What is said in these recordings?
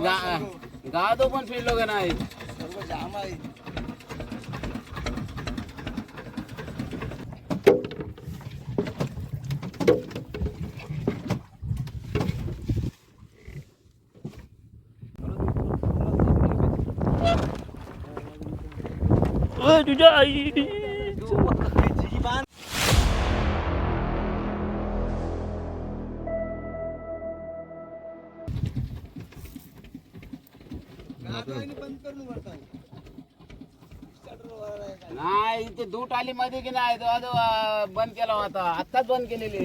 गा- गादो पण फिरलो का नाही सर्व जाम आहे ओय, तुझ्या नाही ते दूट आली मध्ये की नाही? तो आजो, बंद केला होता. आत्ताच बंद केलेली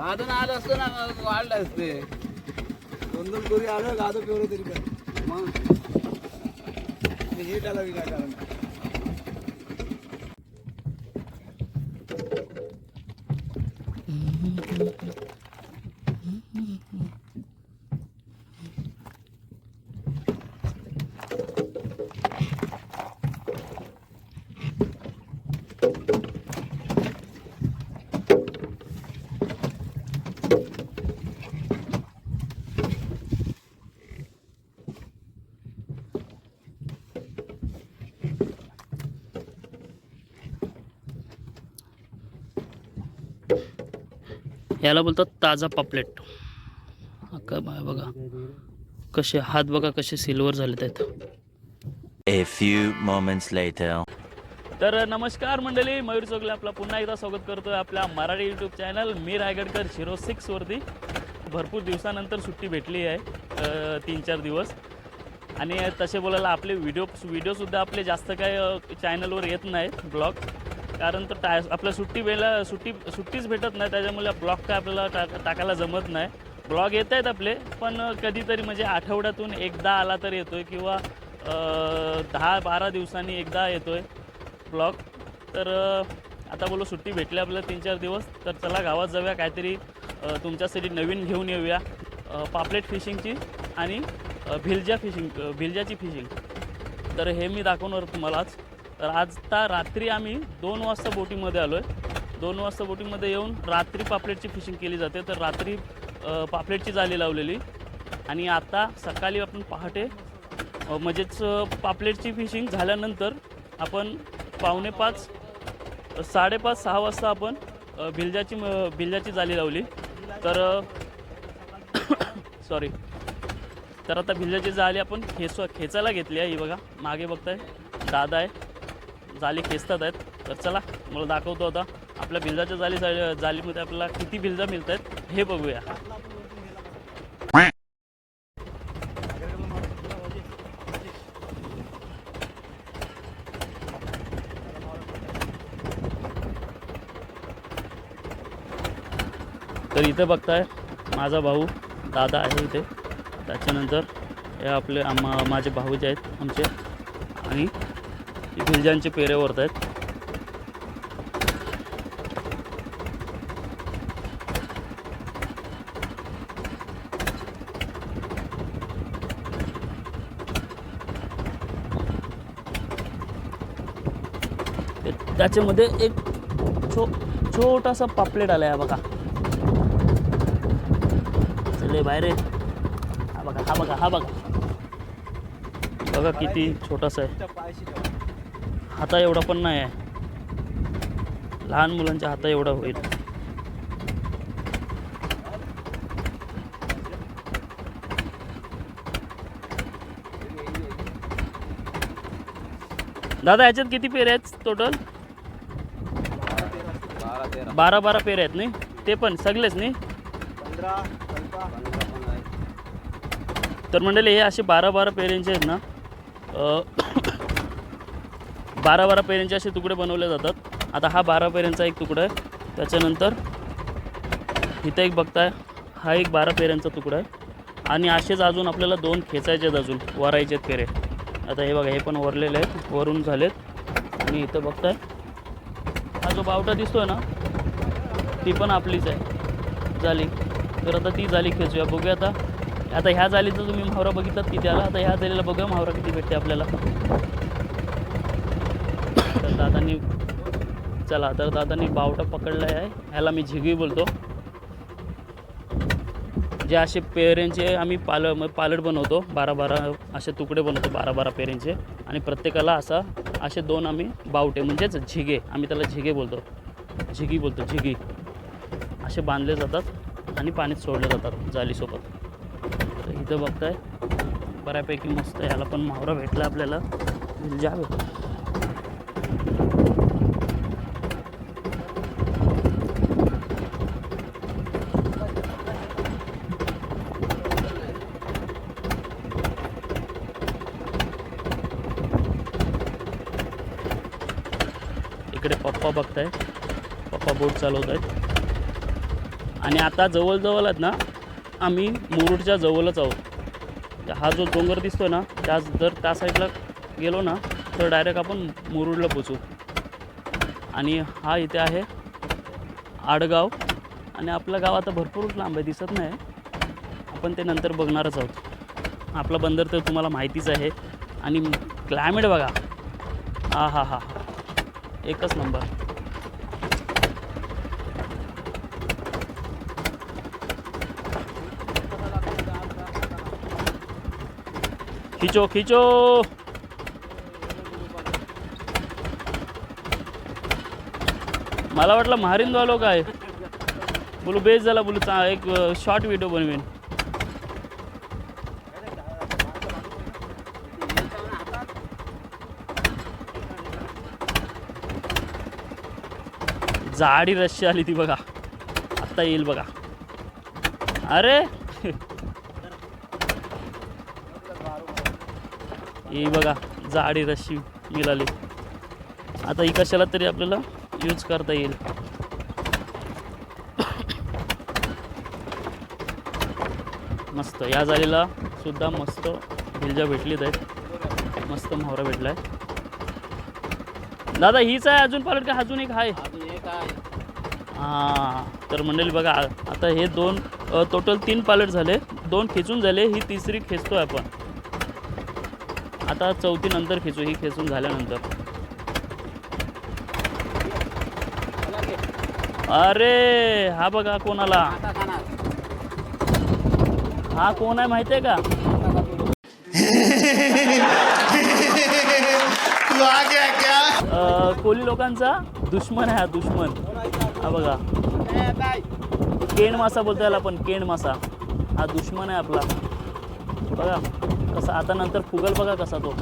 अजून आलं असतं ना वाढलं असते. दोन दोन कोरी आलं गादो पिवलं तरी पण. मग? हे त्याला विनाकारण याला बोलतात ताजा पापलेट. का बाय बघा. कसे हात बघा कसे सिल्वर झालेत आहेत. A few moments later. तर नमस्कार मंडळी मयूर चौगले आपला पुन्हा एकदा स्वागत करतोय आपल्या मराठी यूट्यूब चॅनल मी रायगडकर झिरो सिक्सवरती भरपूर दिवसानंतर सुट्टी भेटली आहे तीन चार दिवस. आणि तसे बोलायला आपले व्हिडिओ व्हिडिओसुद्धा आपले जास्त काय चॅनलवर येत नाहीत ब्लॉग कारण तर टा आपल्या सुट्टी वेळेला सुट्टी सुट्टीच भेटत नाही त्याच्यामुळे ब्लॉग काय आपल्याला टाक टाकायला जमत नाही. ब्लॉग येत आहेत आपले पण कधीतरी म्हणजे आठवड्यातून एकदा आला तर येतो आहे किंवा दहा बारा दिवसांनी एकदा येतो आहे ब्लॉग तर आता बोलो सुट्टी भेटली आपल्याला तीन चार दिवस तर चला गावात जाऊया काहीतरी तुमच्यासाठी नवीन घेऊन येऊया. पापलेट फिशिंगची आणि भिलजा फिशिंग भिलजाची फिशिंग. तर हे मी दाखवणार तुम्हाला आज. तर आज आता रात्री आम्ही दोन वाजता बोटीमध्ये आलो आहे दोन वाजता बोटीमध्ये येऊन रात्री पापलेटची फिशिंग केली जाते. तर रात्री पापलेटची जाळी लावलेली. आणि आता सकाळी आपण पहाटे म्हणजेच पापलेटची फिशिंग झाल्यानंतर आपण पावणे पाच साडेपाच सहा वाजता आपण भिलजाची भिलजाची जाळी लावली. तर सॉरी तर आता भिलजाची जाळी आपण खेच खेचायला घेतली आहे. ही बघा मागे बघताय दादा आहे. जाळी खेचतात आहेत. तर चला मला दाखवतो आता. आपल्या भिलजाच्या जाळी जालीमध्ये जाळीमध्ये आपल्याला किती बिल्जा मिळत आहेत हे बघूया. तर इथे बघताय माझा भाऊ दादा आहे इथे. त्याच्यानंतर हे आपले आम माझे भाऊ जे आहेत आमचे. आणि भिलजांचे पेरे वरत आहेत. ते- त्याच्यामध्ये एक छो छोटासा पापलेट आला आहे बघा. चले बाहेर हा बघा हा बघा हा बघा. बघा किती छोटासा आहे. हाता एवढा पण नाही आहे. लहान मुलांच्या हाता एवढा होईल. दादा याच्यात किती पेरे आहेत टोटल बारा बारा पेरे आहेत नाही? ते पण सगळेच नाही? तर मंडळी हे असे बारा बारा पेरेंचे आहेत ना. बारा बारा पेऱ्यांचे असे तुकडे बनवले जातात. आता हा बारा पेऱ्यांचा एक तुकडा आहे. त्याच्यानंतर इथं एक बघताय हा एक बारा पेऱ्यांचा तुकडा आहे. आणि असेच अजून आपल्याला दोन खेचायचे आहेत अजून वरायचे आहेत पेरे. आता हे बघा हे पण वरलेले आहेत वरून झालेत. आणि इथं बघताय हा जो बावटा दिसतोय ना ती पण आपलीच आहे झाली तर आता ती झाली खेचूया बघूया आता. आता ह्या जालीचा तुम्ही म्हावरा बघितलात की आला आता ह्या जालीला बघूया म्हावरा किती भेटते आपल्याला. दादांनी चला तर दादांनी बावटा पकडला आहे. ह्याला मी झिगी बोलतो. जे असे पेऱ्यांचे आम्ही पाल पालट बनवतो बारा बारा असे तुकडे बनवतो बारा बारा पेऱ्यांचे आणि प्रत्येकाला असा असे दोन आम्ही बावटे म्हणजेच झिगे आम्ही त्याला झिगे बोलतो. झिगी बोलतो झिगी. असे बांधले जातात आणि पाण्यात सोडले जातात जालीसोबत. तर इथं बघताय बऱ्यापैकी मस्त याला पण मावरा भेटला आपल्याला. जा इकडे पप्पा बघताय पप्पा बोट चालवत आहेत आणि आता जवळजवळ आहेत ना आम्ही मुरुडच्या जवळच आहोत. हा जो डोंगर दिसतो ना त्या जर त्या साईडला गेलो ना तर डायरेक्ट आपण मुरुडला पोचू आणि हा इथे आहे आडगाव. आणि आपलं गाव आता भरपूर लांब आहे दिसत नाही. आपण ते नंतर बघणारच आहोत. आपला बंदर तर तुम्हाला माहितीच आहे. आणि क्लायमेट बघा. हा हा हा एकच नंबर. खिचो खिचो. मला वाटलं महारिंद आलो काय? बोलू बेस झाला बोलू चा एक शॉर्ट व्हिडिओ बनवेन. जाडी रश्शी आली ती बघा. आत्ता येईल बघा. अरे! ही बघा जाडी रश्शी मिळाली आता ही कशाला तरी आपल्याला यूज करता येईल. मस्त. या जाळीला सुद्धा मस्त भिलजा भेटलीत आहेत. मस्त मोहरा भेटलाय. दादा हीच आहे अजून पालट का अजून एक अजून एक आहे? हां तर मंडळी बघा आता हे दोन टोटल तीन पालट झाले. दोन खेचून झाले ही तिसरी खेचतोय आपण. आता चौथी नंतर खेचू ही खेचून झाल्यानंतर. अरे हा बघा कोणाला. हा कोण आहे माहिती आहे का कोली लोकांचा. दुश्मन आहे हा दुश्मन. हा बघा. केण मासा बोलतो याला आपण केण मासा. हा दुश्मन आहे आपला. बघा कसा आता नंतर फुगल बघा कसा तो.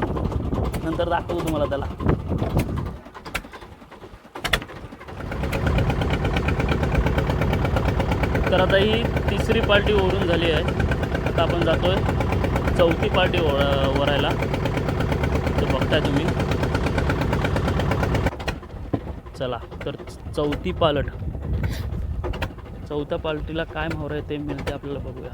नंतर दाखवतो तुम्हाला त्याला. तर आता ही तिसरी पार्टी ओढून झाली आहे. आता आपण जातोय चौथी पार्टी ओढ वरायला. तर बघताय तुम्ही. चला तर चौथी पालट. चौथ्या पार्टीला काय मोहर आहे ते मिळते आपल्याला बघूया.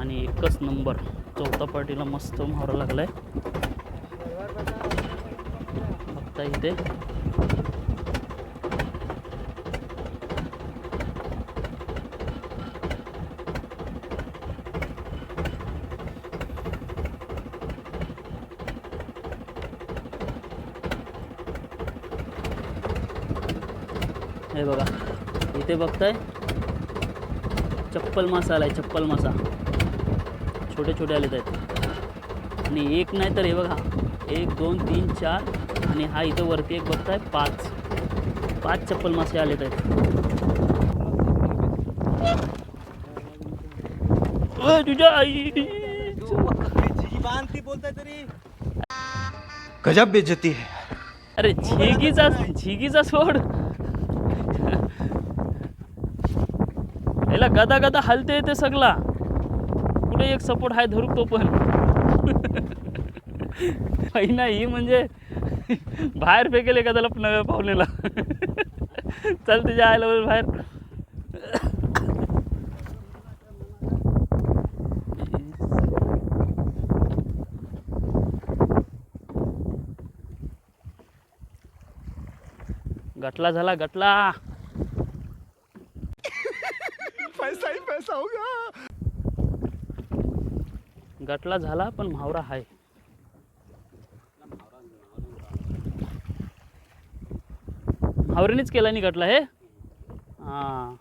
आणि एकच नंबर चौथा पार्टीला मस्त मावरा लागलाय. बघता इथे. हे बघा. इथे बघताय. चप्पल मासा आलाय चप्पल मासा. छोटे छोटे आलेत आहेत. आणि एक नाही तर हे बघा. एक दोन तीन चार आणि हा इथं वरती एक बघताय पाच. पाच चप्पल मासे आलेत आहेत. तुझ्या आई. बोलताय तरी गजब बेइज्जती है। अरे झिगीचा झिगीचा सोड. याला गदा गदा हलते ते सगळा. कुठे एक सपोर्ट आहे धरू तो पण. पहिना ही म्हणजे बाहेर फेकेल एखाद्याला नव्या पाहुणेला चल तुझ्या आयला बोल बाहेर. गटला झाला गटला. गटला झाला पण म्हावरा आहे म्हावरीनेच केला नाही गटला हे? हां.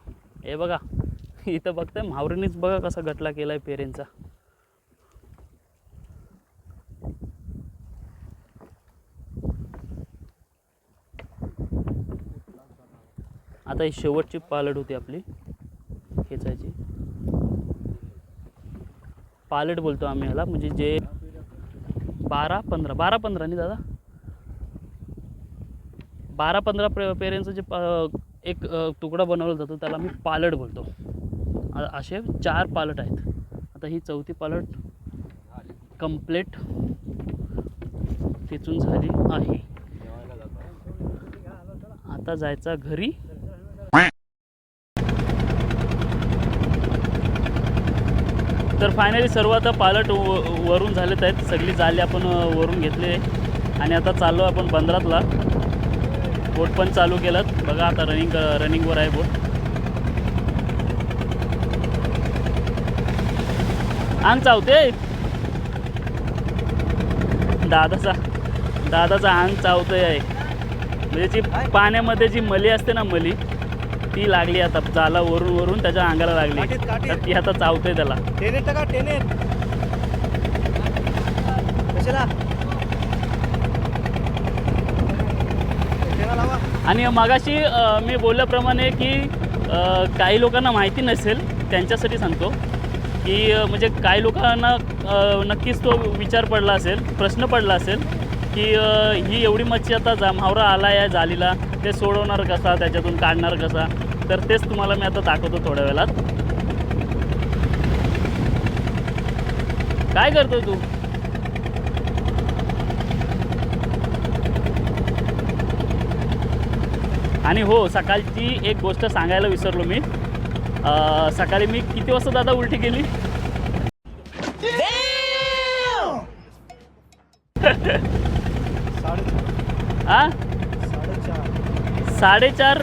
हे बघा इथं बघताय म्हावरीनेच बघा कसा गटला केलाय पेरेंचा. आता ही शेवटची पालट होती आपली खेचायची. पालट बोलतो आम्ही ह्याला म्हणजे जे बारा पंधरा बारा पंधरा नाही दादा. बारा पंधरा पे पेरेंचं जे प- एक तुकडा बनवला जातो त्याला आम्ही पालट बोलतो. असे चार पालट आहेत. आता ही चौथी पालट कंप्लेट तिथून झाली आहे. आता जायचा घरी. तर फायनली सर्व आता पालट व- वरून झालेत आहेत सगळी जाली आपण वरून घेतली. आहे आणि आता चाललो आपण बंदरातला. बोट पण चालू केलं बघा आता रनिंग रनिंगवर आहे बोट अंग चावते. दादाचा दादाचा अंग चावतोय. आहे म्हणजे जी पाण्यामध्ये जी मली असते ना मली ती लागली आता जाला वरून वरून त्याच्या अंगाला लागली. काठीत, काठीत. तर ती आता चावते त्याला. टेनेट टाका टेनेट कशाला? टेना लावा. आणि मगाशी अ, मी बोलल्याप्रमाणे की अ, काही लोकांना माहिती नसेल त्यांच्यासाठी सांगतो की अ, म्हणजे काही लोकांना अ, नक्कीच तो विचार पडला असेल प्रश्न पडला असेल की अ, ही एवढी मच्छी आता जा म्हावरा आला आहे जालीला ते सोडवणार कसा त्याच्यातून काढणार कसा तर तेच तुम्हाला मी आता दाखवतो थोड्या वेळात. काय करतोय तू? आणि हो सकाळची एक गोष्ट सांगायला विसरलो मी. सकाळी मी किती वाजता दादा उलटी केली? साडेचार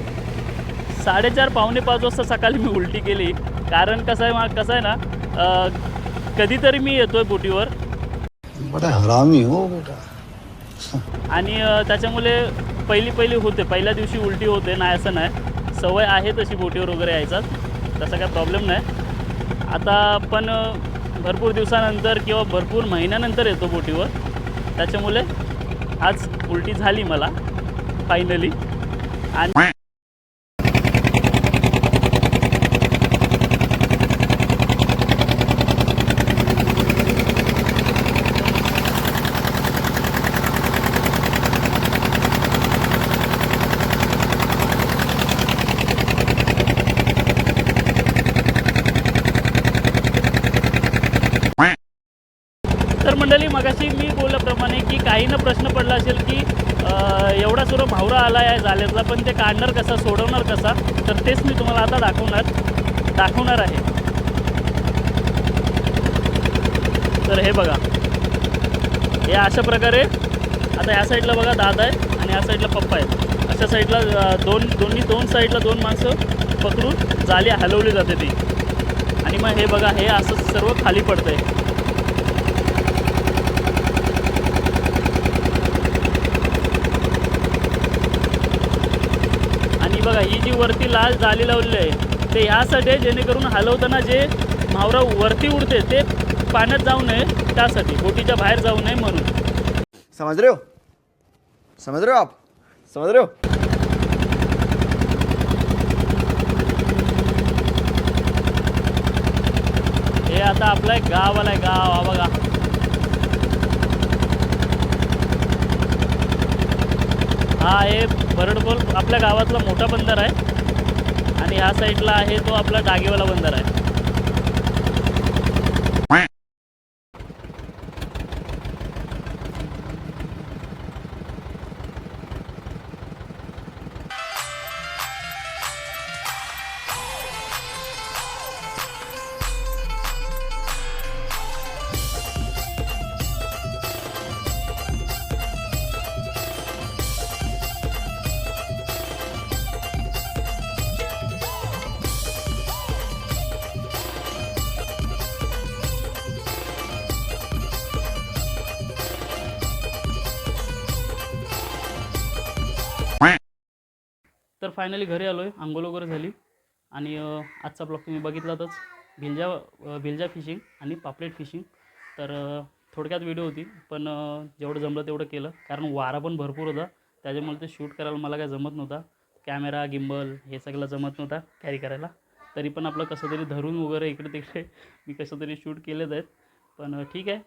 साडेचार पावणे पाच वाजता सकाळी मी उलटी केली. कारण कसं आहे मा- कसं आहे ना कधीतरी मी येतोय बोटीवर. बड़ा हरामी हो बेटा. आणि त्याच्यामुळे पहिली पहिली होते. पहिल्या दिवशी उलटी होते नाही असं नाही. सवय आहे तशी बोटीवर वगैरे यायचा. तसा काय प्रॉब्लेम नाही. आता पण भरपूर दिवसानंतर किंवा भरपूर महिन्यानंतर येतो बोटीवर. त्याच्यामुळे आज उलटी झाली मला फायनली आणि तर मंडळी मगाशी मी बोलल्याप्रमाणे की काहींना प्रश्न पडला असेल की एवढा सुरू भावरा आला आहे जाल्यातला पण ते काढणार कसा सोडवणार कसा तर तेच मी तुम्हाला आता दाखवणार दाखवणार आहे. तर हे बघा. हे अशा प्रकारे आता या साईडला बघा दादा आहे आणि या साईडला पप्पा आहेत. अशा साईडला दोन दोन्ही दोन साईडला दोन माणसं पकडून जाली हलवली जाते ती. आणि मग हे बघा हे असं सर्व खाली पडतं आहे बघा ही जी वरती लाल जाली लावलेली आहे ते यासाठी आहे जेणेकरून हलवताना जे म्हावरा वरती उडते ते पाण्यात जाऊ नये त्यासाठी बोटीच्या बाहेर जाऊ नये म्हणून. समझ रहे हो? समझ रहे हो आप? समझ रहे हो? हे आता आपलं एक गाव आलाय गाव हा बघा. हा आहे बरडबोल आपल्या गावातला मोठा बंदर आहे. आणि ह्या साईडला आहे तो आपला डागेवाला बंदर आहे. तर फायनली घरी आलो आहे आंघोळ वगैरे झाली. आणि आजचा ब्लॉग तुम्ही बघितलातच. भिलजा भिलजा फिशिंग आणि पापलेट फिशिंग तर थोडक्यात व्हिडिओ होती. पण जेवढं जमलं तेवढं केलं. कारण वारा पण भरपूर होता. त्याच्यामुळे ते शूट करायला मला काय जमत नव्हता. कॅमेरा गिम्बल हे सगळं जमत नव्हता कॅरी करायला. तरी पण आपलं कसं तरी धरून वगैरे इकडे तिकडे मी कसं तरी शूट केलेत आहेत. पण ठीक आहे.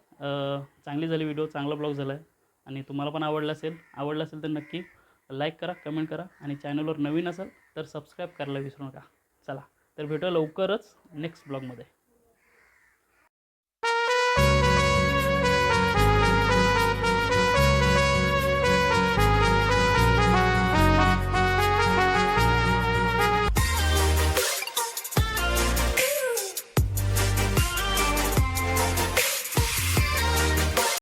चांगली झाली व्हिडिओ चांगला ब्लॉग झाला आहे आणि तुम्हाला पण आवडला असेल आवडला असेल तर नक्की लाईक करा कमेंट करा आणि चॅनलवर नवीन असाल तर सबस्क्राईब करायला विसरू नका. चला तर भेटू लवकरच नेक्स्ट ब्लॉगमध्ये